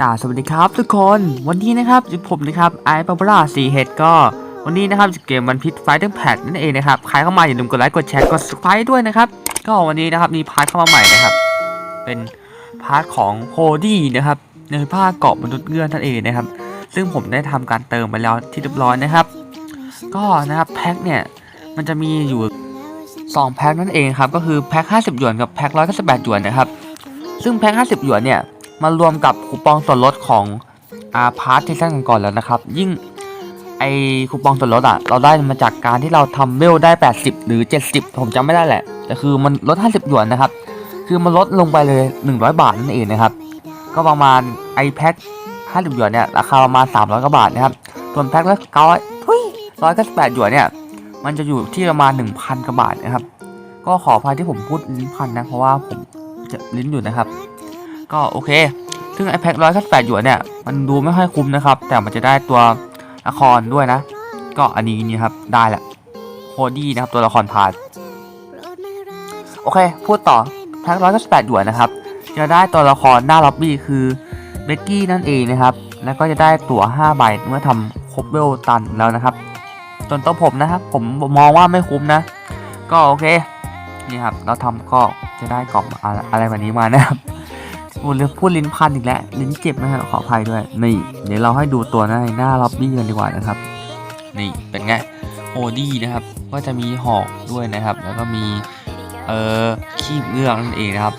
กาสวัสดีครับทุกคนวันนี้นะครับผมนะครับไอปาปราซีเฮดก็ วันนี้นะครับจะเกมวันพิษไฟเตอรแพดนั่นเองนะครับใครเข้ามาอย่าลืมกดไลค์กดแชร์กดสไครต์ด้วยนะครับก็วันนี้นะครับมีพาร์ทเข้ามาใหม่นะครับ เป็นพาร์ทของโฮดี้นะครับในภาคเกาะมนุษย์เงื่อนนั่นเองนะครับ ซึ่งผมได้ทำการเติมไปแล้วที่เรียบร้อยนะครับ ก็นะครับแพ็คเนี่ยมันจะมีอยู่2แพ็คนั่นเองครับก็คือแพ็ค50หยวนกับแพ็ค198หยวนนะครับซึ่งแพ็ค50หยวนเนี่ย มารวมกับคูปองส่วนลดของอาพาร์ทที่สร้างกันก่อนแล้วนะครับ ยิ่งไอคูปองส่วนลดอะเราได้มาจากการที่เราทำเวลได้ 80 หรือ 70 ผมจำไม่ได้แหละ แต่คือมันลด 50หยวนนะครับ คือมันลดลงไปเลย 100 บาทนั่นเองนะครับ ก็ประมาณไอแพ็ค50หยวนเนี่ยราคาประมาณ 300กว่าบาทนะครับ ส่วนแพ็คละเก้าทุยร้อยเก้าสิบแปดหยวนเนี่ย มันจะอยู่ที่ประมาณ 1,000กว่าบาทนะครับ ก็ขออภัยที่ผมพูดลิ้นพันนะ เพราะว่าผมจะลิ้นอยู่นะครับ ก็โอเค ซึ่งไอแพ็คร้อยแปดหยวนเนี่ย มันดูไม่ค่อยคุ้มนะครับ แต่มันจะได้ตัวละครด้วยนะ ก็อันนี้นี่ครับ ได้แหละโคดี้นะครับตัวละครพาร์ทโอเค พูดต่อแพ็คร้อยแปดหยวนนะครับ จะได้ตัวละครหน้าล็อบบี้คือเบกกี้นั่นเองนะครับ แล้วก็จะได้ตั๋ว5ใบเมื่อทำครบเวลตันแล้วนะครับส่วนตัวผมนะครับ ผมมองว่าไม่คุ้มนะ ก็โอเค นี่ครับ เราทำก็จะได้กล่องอะไรแบบนี้มานะครับ พูดเรื่องพูดลิ้นพันอีกแล้วลิ้นเจ็บนะครับขออภัยด้วยนี่เดี๋ยวเราให้ดูตัวหน้าหน้าล็อบบี้กันดีกว่านะครับ นี่เป็นไงโอดี้นะครับ ก็จะมีหอกด้วยนะครับ แล้วก็มีเอ่อขีบเงือกนั่นเองนะครับ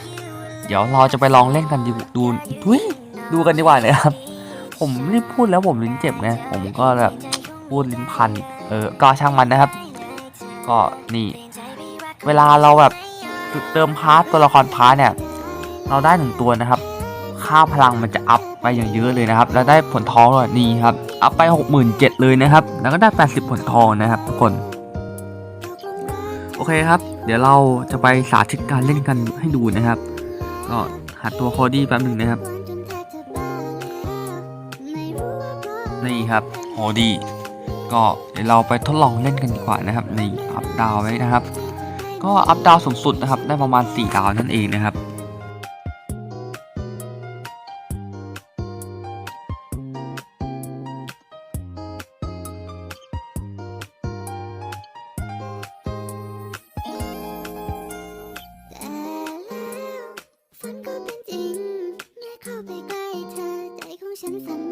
เดี๋ยวเราจะไปลองเล่นกันดูดูทุยดูกันดีกว่านะครับ ผมรีบพูดแล้วผมลิ้นเจ็บไงผมก็แบบพูดลิ้นพันเออก็ช่างมันนะครับ ก็นี่ เวลาเราแบบเติมพาร์ตตัวละครพาร์ตเนี่ย เราได้หนึ่งตัวนะครับ ค่าพลังมันจะอัพไปอย่างเยอะเลยนะครับ แล้วได้ผลทองด้วยนี่ครับ อัพไป 67,000เลยนะครับ แล้วก็ได้ 80 ผลทองนะครับ ทุกคน โอเคครับ เดี๋ยวเราจะไปสาธิตการเล่นกันให้ดูนะครับ ก็หาตัวโคดี้แป๊บหนึ่งนะครับ นี่ครับโฮดี้ก็เดี๋ยวเราไปทดลองเล่นกันดีกว่านะครับ ในอัพดาวไว้นะครับ ก็อัพดาวสูงสุดนะครับ ได้ประมาณ 4 ดาวนั่นเองนะครับ ใ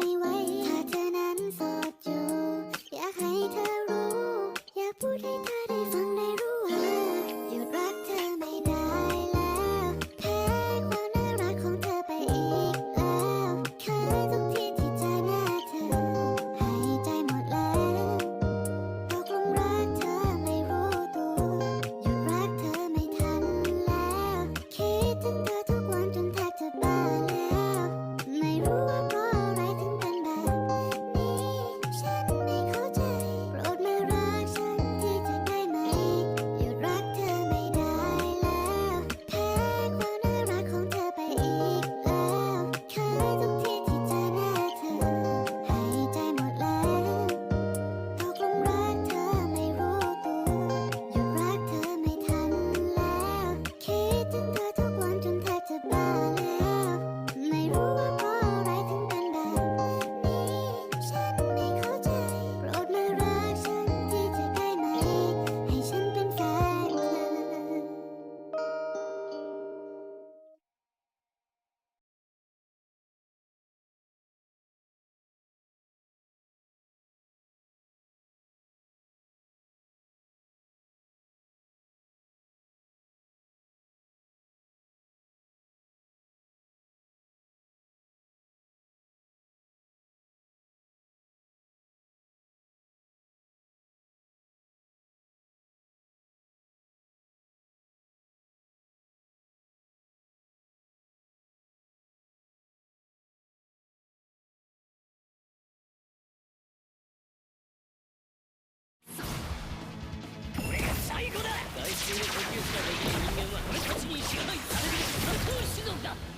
の呼吸しかできる人間は俺たちに支配される三頭士族だ。